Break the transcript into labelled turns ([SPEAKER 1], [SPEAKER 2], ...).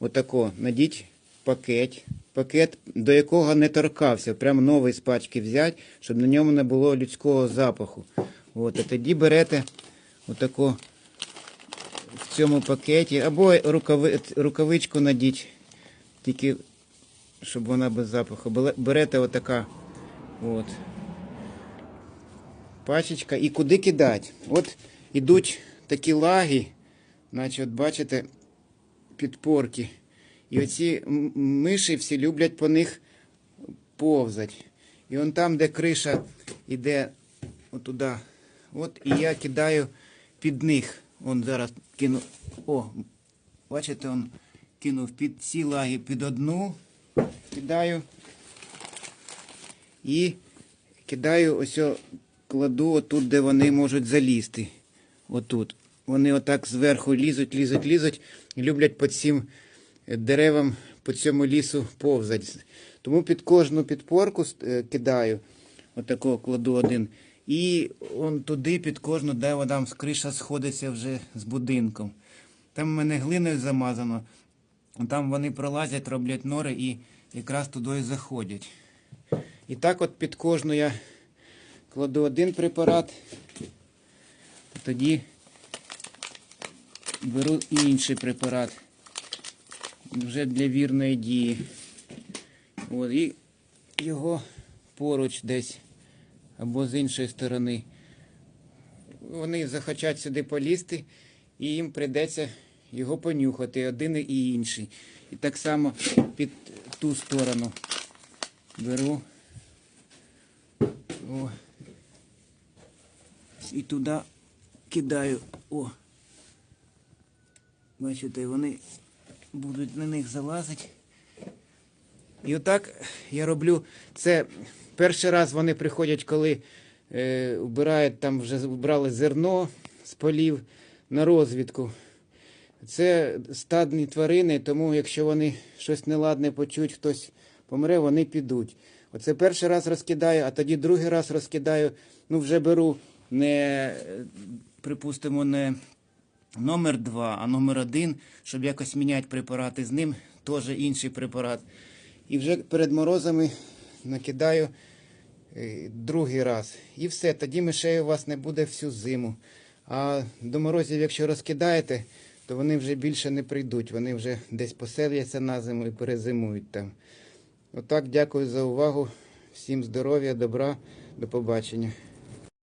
[SPEAKER 1] отако, надіть пакет, пакет, до якого не торкався, прям новий з пачки взяти, щоб на ньому не було людського запаху. От, а тоді берете отако в цьому пакеті, або рукави, рукавичку надіть, тільки щоб вона без запаху. Берете отака от, пачечка і куди кидати. От ідуть такі лаги, значить, от бачите, підпорки. І оці миші всі люблять по них повзать. І он там, де криша іде отуда, от і я кидаю під них. Он зараз кину. О, бачите, он кинув під ці лаги під одну, кидаю. І кидаю ось кладу отут, де вони можуть залізти. Отут. Вони отак зверху лізуть, лізуть, лізуть і люблять по цим деревам, по цьому лісу повзать. Тому під кожну підпорку е, кидаю, отако кладу один. І он туди під кожну, де вода криша сходиться вже з будинком. Там в мене глиною замазано. Там вони пролазять, роблять нори і якраз туди заходять. І так от під кожну я кладу один препарат, тоді беру інший препарат вже для вірної дії. От, і його поруч десь або з іншої сторони. Вони захочуть сюди полізти, і їм прийдеться його понюхати, один і інший. І так само під ту сторону беру. О. І туди кидаю. О. Бачите, вони будуть на них залазити. І отак я роблю. Це перший раз вони приходять, коли е, вбирають там вже вбрали зерно з полів на розвідку. Це стадні тварини, тому якщо вони щось неладне почують, хтось помре, вони підуть. Оце перший раз розкидаю, а тоді другий раз розкидаю. Ну, вже беру не, е, припустимо, не номер 2, а номер 1, щоб якось міняти препарати з ним, теж інший препарат. І вже перед морозами накидаю е, другий раз. І все, тоді мишей у вас не буде всю зиму. А до морозів, якщо розкидаєте, то вони вже більше не прийдуть. Вони вже десь поселяться на зиму і перезимують там. Отак, дякую за увагу. Всім здоров'я, добра, до побачення.